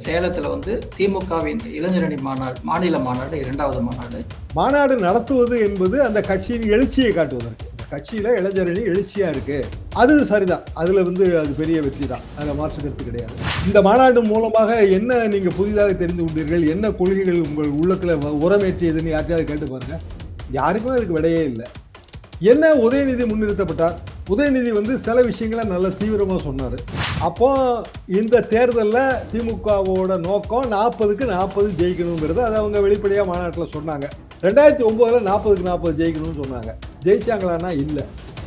சேலத்தில் வந்து திமுகவின் இளைஞரணி மாநாடு மாநில மாநாடு இரண்டாவது மாநாடு. மாநாடு நடத்துவது என்பது அந்த கட்சியின் எழுச்சியை காட்டுவதற்கு. இந்த கட்சியில இளைஞரணி எழுச்சியா இருக்கு. அது சரிதான். அதுல வந்து அது பெரிய வெற்றி தான். அதில் மாற்று கருத்து கிடையாது. இந்த மாநாடு மூலமாக என்ன நீங்க புதிதாக தெரிந்து கொண்டீர்கள்? என்ன கொள்கைகள் உங்கள் உள்ளத்துல உரமேற்றியதுன்னு யார்ட்டையாவது கேட்டு பாருங்க. யாருக்குமே அதுக்கு விடையே இல்லை. என்ன உதயநிதி முன்னிறுத்தப்பட்டார்? உதயநிதி வந்து சில விஷயங்களை நல்ல தீவிரமாக சொன்னார். அப்போ இந்த தேர்தலில் திமுகவோட நோக்கம் நாற்பதுக்கு நாற்பது ஜெயிக்கணுங்கிறது. அதை அவங்க வெளிப்படையாக மாநாட்டில் சொன்னாங்க. ரெண்டாயிரத்தி ஒம்போதில் நாற்பதுக்கு நாற்பது ஜெயிக்கணும்னு சொன்னாங்க. ஜெயிச்சாங்களான்னா இல்லை.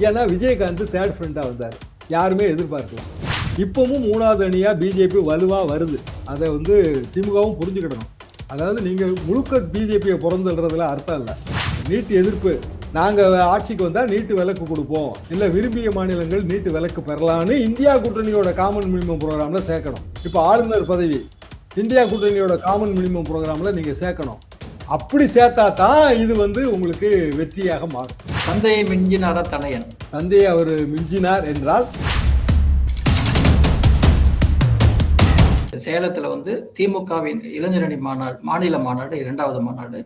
ஏன்னா விஜயகாந்த் தேர்ட் ஃப்ரெண்டாக வந்தார். யாருமே எதிர்பார்க்கலாம் இப்பவும் மூணாவது அணியாக பிஜேபி வலுவாக வருது. அதை வந்து திமுகவும் புரிஞ்சுக்கிடணும். அதாவது நீங்கள் முழுக்க பிஜேபியை பிறந்துடுறதுல அர்த்தம் இல்லை. நீட் எதிர்ப்பு நாங்கள் ஆட்சிக்கு வந்தால் நீட்டு விலக்கு கொடுப்போம். இல்லை விரும்பிய மாநிலங்கள் நீட்டு விலக்கு பெறலான்னு இந்தியா கூட்டணியோட காமன் மினிமம் ப்ரோக்ராமில் சேர்க்கணும். இப்போ ஆளுநர் பதவி இந்தியா கூட்டணியோட காமன் மினிமம் ப்ரோக்ராமில் நீங்கள் சேர்க்கணும். அப்படி சேர்த்தா தான் இது வந்து உங்களுக்கு வெற்றியாக மாறும். தந்தையை மிஞ்சினாரா தனையன்? தந்தையை அவர் மிஞ்சினார் என்றால்? சேலத்தில் வந்து திமுகவின் இளைஞரணி மாநாடு மாநில மாநாடு இரண்டாவது மாநாடு.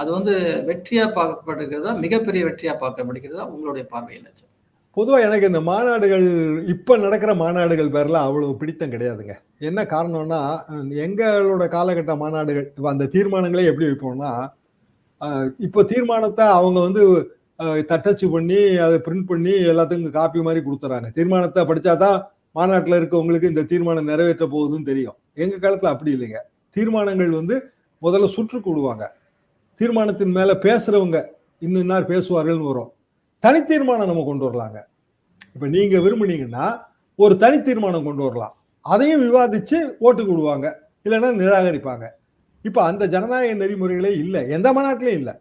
அது வந்து வெற்றியா பார்க்கப்படுகிறதா? மிகப்பெரிய வெற்றியா பார்க்கப்படுகிறதா? உங்களுடைய பார்வையில் சார்? பொதுவாக எனக்கு இந்த மாநாடுகள் இப்போ நடக்கிற மாநாடுகள் பேரெலாம் அவ்வளோ பிடித்தம் கிடையாதுங்க. என்ன காரணம்னா எங்களோட காலகட்ட மாநாடுகள் இப்போ அந்த தீர்மானங்களே எப்படி வைப்போம்னா இப்போ தீர்மானத்தை அவங்க வந்து தட்டச்சு பண்ணி அதை பிரிண்ட் பண்ணி எல்லாத்துக்கும் காப்பி மாதிரி கொடுத்துறாங்க. தீர்மானத்தை படித்தா தான் மாநாட்டில் இருக்கவங்களுக்கு இந்த தீர்மானம் நிறைவேற்ற போகுதுன்னு தெரியும். எங்கள் காலத்தில் அப்படி இல்லைங்க. தீர்மானங்கள் வந்து முதல்ல சுற்று கூடுவாங்க தீர்மானத்தின் மேலே பேசுறவங்க இன்னும் இன்னார் பேசுவார்கள்னு வரும். தனி தீர்மானம் நம்ம கொண்டு வரலாங்க. இப்ப நீங்க விரும்புனீங்கன்னா ஒரு தனி தீர்மானம் கொண்டு வரலாம். அதையும் விவாதிச்சு ஓட்டு விடுவாங்க இல்லைன்னா நிராகரிப்பாங்க. இப்ப அந்த ஜனநாயக நெறிமுறைகளே இல்லை. எந்த மாநாட்டிலையும் இல்லை.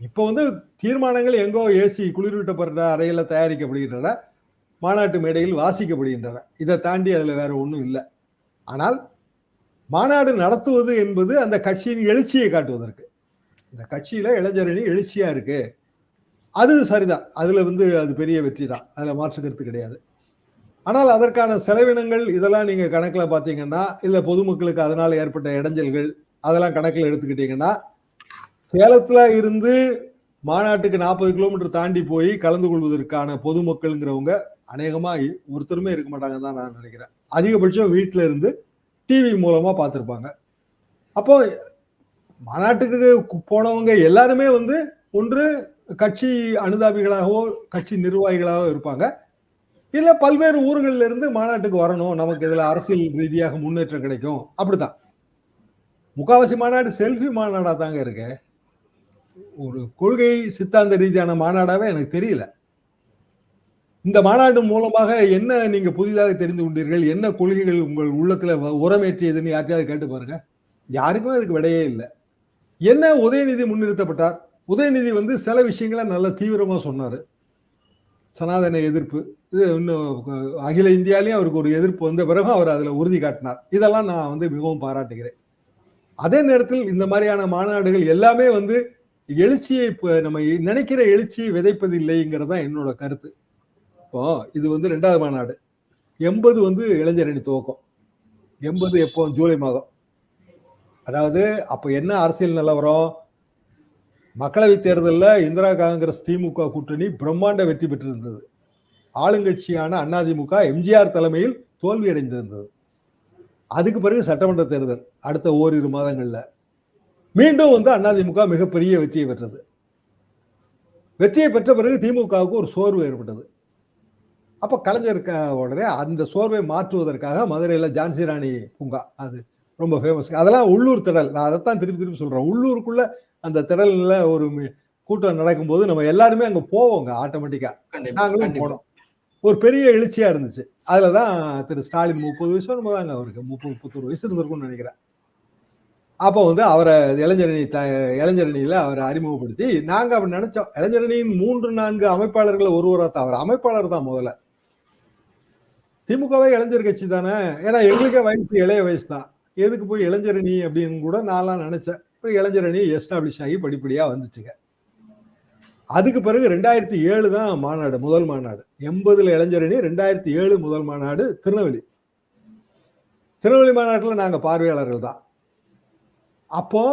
இப்போ வந்து தீர்மானங்கள் எங்கோ ஏசி குளிர்விட்டப்படுற அறையில் தயாரிக்கப்படுகின்றன. மாநாட்டு மேடையில் வாசிக்கப்படுகின்றன. இதை தாண்டி அதில் வேற ஒன்றும் இல்லை. ஆனால் மாநாடு நடத்துவது என்பது அந்த கட்சியின் எழுச்சியை காட்டுவதற்கு. இந்த கட்சியில் இளைஞரணி எழுச்சியாக இருக்கு. அது சரிதான். அதில் வந்து அது பெரிய வெற்றி தான். அதில் மாற்று கருத்து கிடையாது. ஆனால் அதற்கான செலவினங்கள் இதெல்லாம் நீங்கள் கணக்கில் பார்த்தீங்கன்னா இல்லை பொதுமக்களுக்கு அதனால் ஏற்பட்ட இடைஞ்சல்கள் அதெல்லாம் கணக்கில் எடுத்துக்கிட்டீங்கன்னா சேலத்தில் இருந்து மாநாட்டுக்கு நாற்பது கிலோமீட்டர் தாண்டி போய் கலந்து கொள்வதற்கான பொதுமக்கள்ங்கிறவங்க அநேகமாக ஒருத்தருமே இருக்க மாட்டாங்கன்னு தான் நான் நினைக்கிறேன். அதிகபட்சம் வீட்டில் இருந்து டிவி மூலமாக பார்த்துருப்பாங்க. அப்போ மாநாட்டுக்கு போனவங்க எல்லாருமே வந்து ஒன்று கட்சி அனுதாபிகளாகவோ கட்சி நிர்வாகிகளாகவோ இருப்பாங்க. இல்லை பல்வேறு ஊர்களில் இருந்து மாநாட்டுக்கு வரணும். நமக்கு இதில் அரசியல் ரீதியாக முன்னேற்றம் கிடைக்கும். அப்படிதான் முக்காவாசி மாநாடு செல்ஃபி மாநாடாக தாங்க இருக்கு. ஒரு கொள்கை சித்தாந்த ரீதியான மாநாடாகவே எனக்கு தெரியல. இந்த மாநாடு மூலமாக என்ன நீங்க புதிதாக தெரிந்து கொண்டீர்கள்? என்ன கொள்கைகள் உங்கள் உள்ளத்துல வ- உரமேற்றியதுன்னு யார்ட்டையாவது கேட்டு பாருங்க. யாருக்குமே அதுக்கு விடையே இல்லை. என்ன உதயநிதி முன்னிறுத்தப்பட்டார்? உதயநிதி வந்து சில விஷயங்களை நல்ல தீவிரமாக சொன்னார். சனாதன எதிர்ப்பு இது இன்னும் அகில இந்தியாலையும் அவருக்கு ஒரு எதிர்ப்பு வந்த பிறகு அவர் அதில் உறுதி காட்டினார். இதெல்லாம் நான் வந்து மிகவும் பாராட்டுகிறேன். அதே நேரத்தில் இந்த மாதிரியான மாநாடுகள் எல்லாமே வந்து எழுச்சியை இப்போ நம்ம நினைக்கிற எழுச்சியை விதைப்பதில்லைங்கிறது தான் என்னோட கருத்து. இப்போ இது வந்து ரெண்டாவது மாநாடு. எண்பது வந்து இளைஞரணி துவக்கம். எண்பது எப்போ? ஜூலை மாதம். அதாவது அப்போ என்ன அரசியல் நிலவரம் மக்களவை தேர்தலில் இந்திரா காங்கிரஸ் திமுக கூட்டணி பிரம்மாண்ட வெற்றி பெற்றிருந்தது. ஆளுங்கட்சியான அதிமுக எம்ஜிஆர் தலைமையில் தோல்வி அடைந்திருந்தது. அதுக்கு பிறகு சட்டமன்ற தேர்தல் அடுத்த ஓரிரு மாதங்களில். மீண்டும் வந்து அதிமுக மிகப்பெரிய வெற்றியை பெற்றது. வெற்றியை பெற்ற பிறகு திமுகவுக்கு ஒரு சோர்வு ஏற்பட்டது. அப்போ கலைஞர் உடனே அந்த சோர்வை மாற்றுவதற்காக மதுரையில் ஜான்சி ராணி பூங்கா அது ரொம்ப ஃபேமஸ் அதெல்லாம் உள்ளூர் திடல். நான் அதைத்தான் திருப்பி திருப்பி சொல்றேன். உள்ளூருக்குள்ள அந்த திடல்ல ஒரு கூட்டம் நடக்கும்போது நம்ம எல்லாருமே அங்க போவோங்க ஆட்டோமேட்டிக்கா கண்டிப்பா நாங்களும் போனோம். ஒரு பெரிய எழுச்சியா இருந்துச்சு. அதுலதான் திரு ஸ்டாலின் முப்பது வயசு வரும்போது தாங்க அவருக்கு. முப்பது முப்பத்தொரு வயசு இருந்திருக்கும்னு நினைக்கிறேன். அப்போ வந்து அவரை இளைஞரணி த இளைஞரணியில அவரை அறிமுகப்படுத்தி நாங்க அப்படி நினைச்சோம். இளைஞரணியின் மூன்று நான்கு அமைப்பாளர்களை ஒருவரா தான். அவர் அமைப்பாளர் தான் முதல்ல. திமுகவே இளைஞர் கட்சி தானே. ஏன்னா எங்களுக்கே வயசு இளைய வயசு தான். எதுக்கு போய் இளைஞரணி அப்படின்னு கூட நான்லாம் நினைச்சேன். அப்புறம் இளைஞரணி எஸ்டாப்ளிஷ் ஆகி படிப்படியாக வந்துச்சுங்க. அதுக்கு பிறகு ரெண்டாயிரத்தி ஏழு தான் மாநாடு முதல் மாநாடு. எண்பதுல இளைஞரணி ரெண்டாயிரத்தி ஏழு முதல் மாநாடு திருநெல்வேலி. திருநெல்வேலி மாநாட்டில் நாங்கள் பார்வையாளர்கள் தான். அப்போ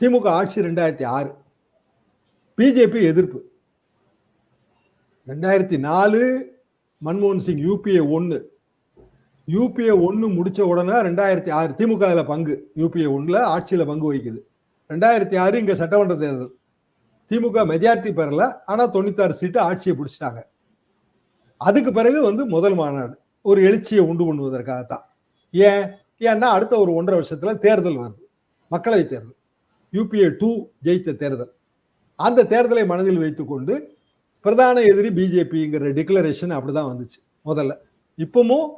திமுக ஆட்சி ரெண்டாயிரத்தி ஆறு. பிஜேபி எதிர்ப்பு. ரெண்டாயிரத்தி நாலு மன்மோகன் சிங் யூபிஏ ஒன்று யூபிஏ ஒன்று முடித்த உடனே ரெண்டாயிரத்தி ஆறு திமுக அதில் பங்கு யூபிஏ ஒன்றில் ஆட்சியில் பங்கு வகிக்குது. ரெண்டாயிரத்தி ஆறு இங்கே சட்டமன்ற தேர்தல். திமுக மெஜாரிட்டி பெறல ஆனால் தொண்ணூத்தாறு சீட்டு ஆட்சியை பிடிச்சிட்டாங்க. அதுக்கு பிறகு வந்து முதல் மாநாடு ஒரு எழுச்சியை உண்டு பண்ணுவதற்காகத்தான். ஏன்? ஏன்னா அடுத்த ஒரு ஒன்றரை வருஷத்தில் தேர்தல் வருது மக்களவை தேர்தல். யூபிஏ டூ ஜெயித்த தேர்தல். அந்த தேர்தலை மனதில் வைத்துக்கொண்டு பிரதான எதிரி பிஜேபிங்கிற டிக்ளரேஷன் அப்படிதான் வந்துச்சு முதல்ல. இப்பவும்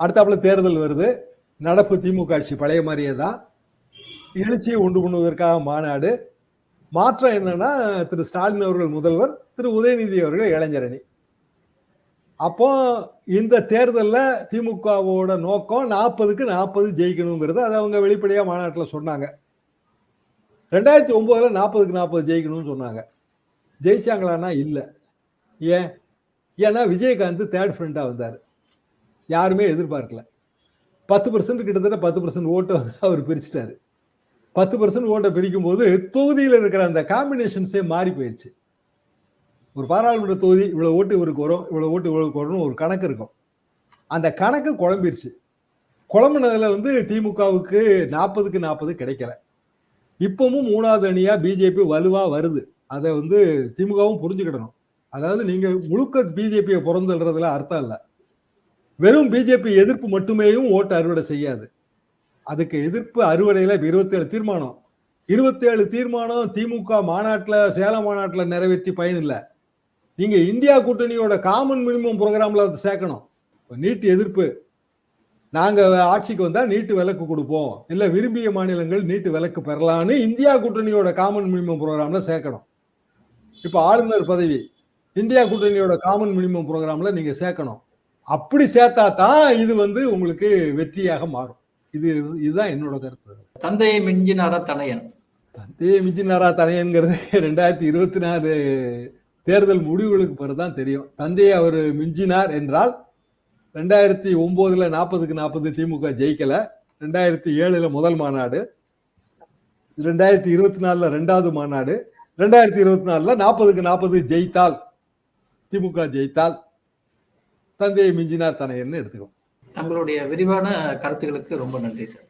அடுத்தாப்புல தேர்தல் வருது. நடப்பு திமுக ஆட்சி பழைய மாதிரியே தான் எழுச்சியை உண்டு பண்ணுவதற்காக மாநாடு. மாற்றம் என்னன்னா திரு ஸ்டாலின் அவர்கள் முதல்வர் திரு உதயநிதி அவர்கள் இளைஞரணி. அப்போ இந்த தேர்தலில் திமுகவோட நோக்கம் நாற்பதுக்கு நாற்பது ஜெயிக்கணுங்கிறது. அதை அவங்க வெளிப்படையாக மாநாட்டில் சொன்னாங்க. ரெண்டாயிரத்தி ஒம்போதில் நாற்பதுக்கு நாற்பது ஜெயிக்கணும்னு சொன்னாங்க. ஜெயிச்சாங்களான்னா இல்லை. ஏன்? ஏன்னா விஜயகாந்த் தேர்ட் ஃப்ரெண்டாக வந்தார். யாருமே எதிர்பார்க்கல. பத்து பர்சன்ட் கிட்டத்தட்ட பத்து பர்சன்ட் ஓட்டை அவர் பிரிச்சுட்டாரு. பத்து பர்சன்ட் ஓட்டை பிரிக்கும் போது தொகுதியில் இருக்கிற அந்த காம்பினேஷன்ஸே மாறி போயிடுச்சு ஒரு பாராளுமன்ற தொகுதி இவ்வளோ ஓட்டு இவருக்கு வரும் இவ்வளோ ஓட்டு இவ்வளோக்கு வரும்னு ஒரு கணக்கு இருக்கும். அந்த கணக்கு குழம்பிருச்சு. குழம்புனதுல வந்து திமுகவுக்கு நாற்பதுக்கு நாற்பது கிடைக்கல. இப்பவும் மூணாவது அணியாக பிஜேபி வலுவாக வருது. அதை வந்து திமுகவும் புரிஞ்சுக்கிடணும். அதாவது நீங்கள் முழுக்க பிஜேபியை பிறந்துடுறதுல அர்த்தம் இல்லை. வெறும் பிஜேபி எதிர்ப்பு மட்டுமேயும் ஓட்டு அறுவடை செய்யாது. அதுக்கு எதிர்ப்பு அறுவடையில் இப்போ இருபத்தேழு தீர்மானம். இருபத்தி ஏழு தீர்மானம் திமுக மாநாட்டில் சேலம் மாநாட்டில் நிறைவேற்றி பயன் இல்லை. நீங்கள் இந்தியா கூட்டணியோட காமன் மினிமம் ப்ரோக்ராமில் அதை சேர்க்கணும். நீட்டு எதிர்ப்பு. நாங்கள் ஆட்சிக்கு வந்தால் நீட்டு விலக்கு கொடுப்போம். இல்லை விரும்பிய மாநிலங்கள் நீட்டு விலக்கு பெறலான்னு இந்தியா கூட்டணியோட காமன் மினிமம் ப்ரோக்ராமில் சேர்க்கணும். இப்போ ஆளுநர் பதவி. இந்தியா கூட்டணியோட காமன் மினிமம் ப்ரோக்ராமில் நீங்கள் சேர்க்கணும். அப்படி சேர்த்தா தான் இது வந்து உங்களுக்கு வெற்றியாக மாறும். இது இதுதான் என்னோட கருத்து. தந்தையை மிஞ்சினாரா தனையன்? தந்தையை மிஞ்சினாரா தனையன்கிறது ரெண்டாயிரத்தி இருபத்தி நாலு தேர்தல் முடிவுகளுக்கு பிறகுதான் தெரியும். தந்தையை அவர் மிஞ்சினார் என்றால் ரெண்டாயிரத்தி ஒன்பதுல நாற்பதுக்கு நாற்பது திமுக ஜெயிக்கல ரெண்டாயிரத்தி ஏழுல முதல் மாநாடு ரெண்டாயிரத்தி இருபத்தி நாலுல ரெண்டாவது மாநாடு ரெண்டாயிரத்தி இருபத்தி நாலுல நாற்பதுக்கு நாற்பது ஜெயித்தால் திமுக ஜெயித்தால் தந்தையை மிஞ்சினார் தனையன்னு எடுத்துக்கோ. தங்களுடைய விரிவான கருத்துக்களுக்கு ரொம்ப நன்றி சார்.